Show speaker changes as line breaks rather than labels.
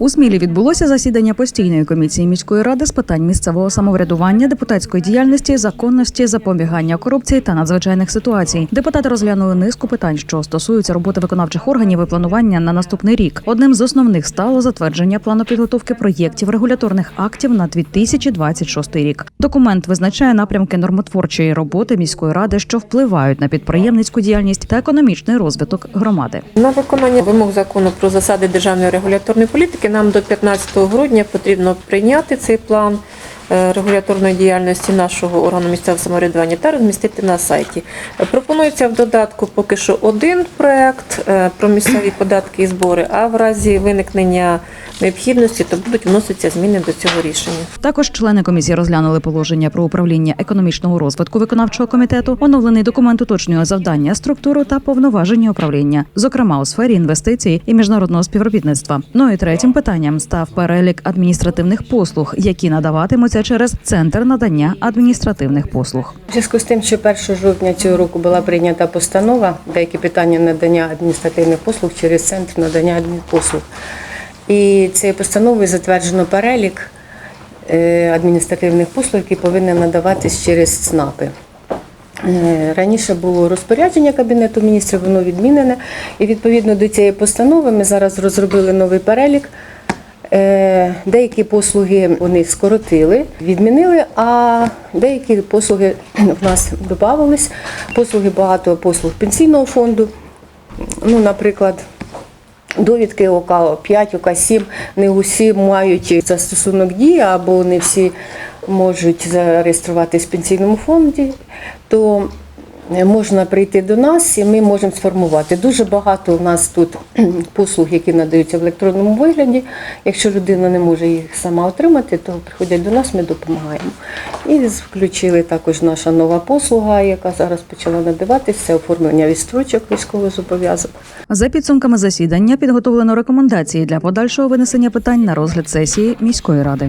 У Смілі відбулося засідання постійної комісії міської ради з питань місцевого самоврядування, депутатської діяльності, законності, запобігання корупції та надзвичайних ситуацій. Депутати розглянули низку питань, що стосуються роботи виконавчих органів і планування на наступний рік. Одним з основних стало затвердження плану підготовки проєктів регуляторних актів на 2026 рік. Документ визначає напрямки нормотворчої роботи міської ради, що впливають на підприємницьку діяльність та економічний розвиток громади.
На виконання вимог закону про засади державної регуляторної політики нам до 15 грудня потрібно прийняти цей план регуляторної діяльності нашого органу місцевого самоврядування та розмістити на сайті. Е, Пропонується в додатку поки що один проект е, про місцеві податки і збори, а в разі виникнення необхідності то будуть вноситися зміни до цього рішення.
Також члени комісії розглянули положення про управління економічного розвитку виконавчого комітету. Оновлений документ уточнює завдання, структуру та повноваження управління, зокрема у сфері інвестицій і міжнародного співробітництва. Ну і третім питанням став перелік адміністративних послуг, які надаватимуться через центр надання адміністративних послуг.
У зв'язку з тим, що 1 жовтня цього року була прийнята постанова, деякі питання надання адміністративних послуг через центр надання адмінпослуг. І цією постановою затверджено перелік е, адміністративних послуг, які повинні надаватись через ЦНАПи. Е, Раніше було розпорядження Кабінету міністрів, воно відмінене. І відповідно до цієї постанови ми зараз розробили новий перелік. Е, Деякі послуги вони скоротили, відмінили, а деякі послуги в нас додавались. Послуги багато послуг пенсійного фонду. Ну, наприклад, довідки ОК 5, ОК 7 не усі мають застосунок дії, або не всі можуть зареєструватись в пенсійному фонді, то можна прийти до нас і ми можемо сформувати. Дуже багато у нас тут послуг, які надаються в електронному вигляді. Якщо людина не може їх сама отримати, то приходять до нас, ми допомагаємо. І включили також наша нова послуга, яка зараз почала надаватися, оформлення відстрочок військовозобов'язаних.
За підсумками засідання підготовлено рекомендації для подальшого винесення питань на розгляд сесії міської ради.